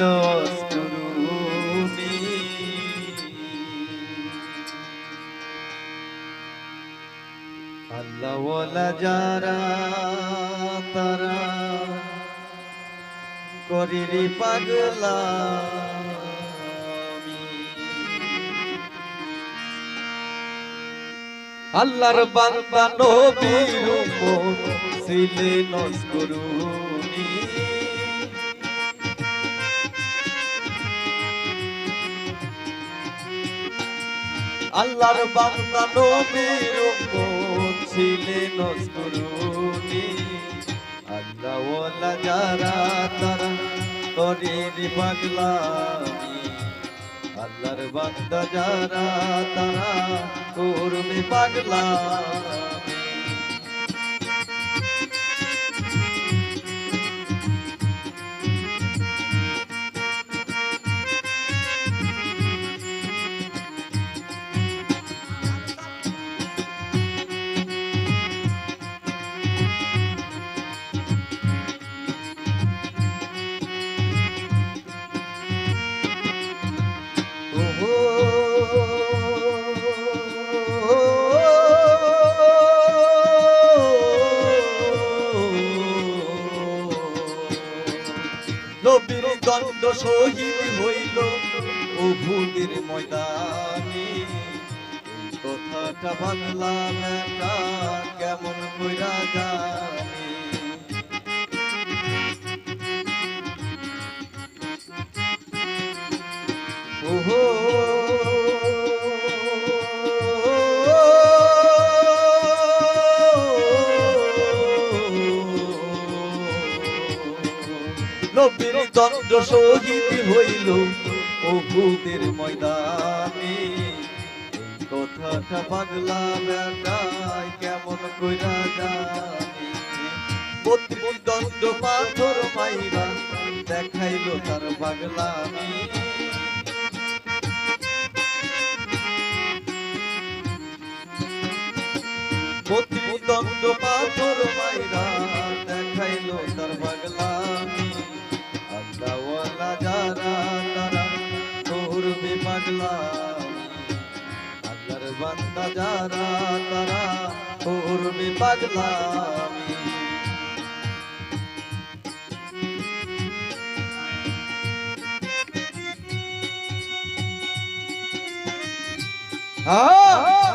নস্করুনি আল্লাহ ওয়ালা যারা তারা করিরি পাগলা। আল্লাহর বান্দা নবীর উম্মত ছিলে নস্করুনি আল্লাহর বান্দা নবীর উম্মত ছিলেন নস্করুনি আল্লাহ ওয়ালা যারা তারা করিরি পাগলামি, আল্লাহর বান্দা যারা তারা করবে পাগলামি। নবীর দ্বন্দ্ব শহীদ হইল। উভুদের ময়দানে এই কথাটা বাংলা কেমন কইরা জানি? নবীর দণ্ড শহীদ হইল। অভুদের ময়দানে কথাটা পাগলা বেটায় কেমন কইরা জানি? বত্রিশ দণ্ড পাথর মাইরা দেখাইলো তার পাগলামি বত্রিশ দণ্ড পাথর মাইরা দেখাইলো তার পাগলামি আল্লাহর বান্দা যারা তারা করবে পাগলামি ওহো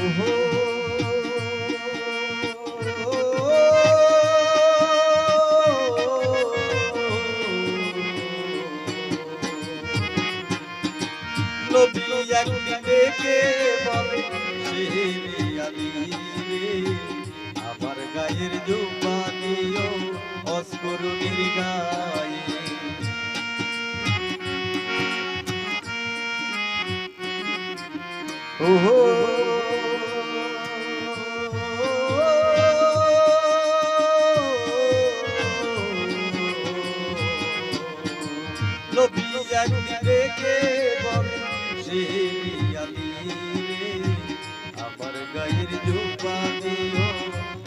নবী একদিন ডেকে বলে আমার গায়ের জুবানিও অস্করুনির গায়ে ওহো। নবী একদিন রেখে বলে শেরি আলী রে। আমার গায়ের জুব্বা দিও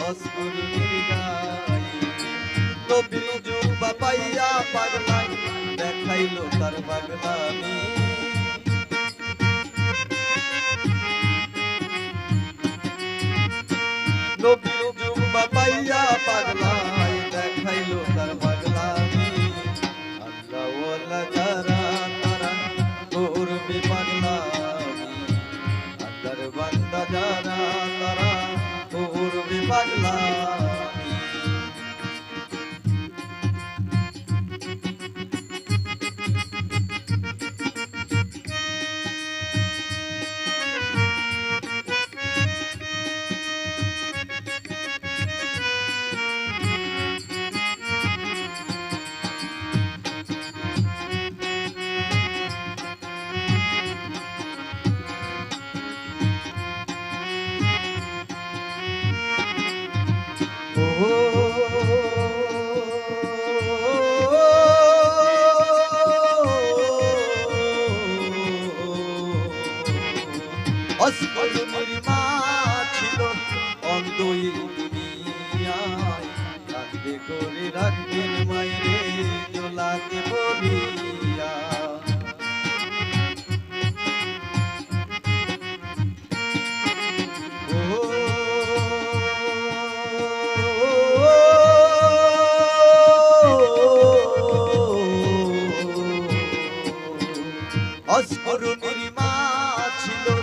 অস্কুরুনির গায়ে নবীর জুব্বা পাইয়া পাগলাই, দেখাইলো তার পাগলামি। নবীর অস্কলিনের মা ছিল অন্ধই দুনিয়ায় কাঁদতে করে রাখবেন মাইরে জোলাতে বলিয়া মা ছিল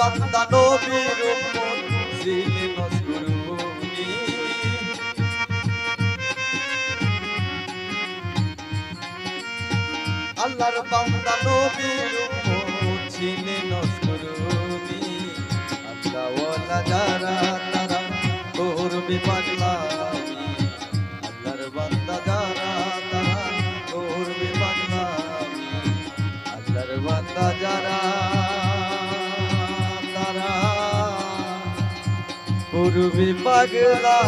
বান্দা নবীর উম্মত ছিলে নজরুনি আল্লাহর বান্দা নবীর ছিলেন নজরুনি আল্লাহ ওয়ালা যারা তারা করবে পাগলামি। আল্লাহর বান্দা যারা তারা করবে পাগলামি। আল্লাহর বান্দা যারা করবে পাগলা।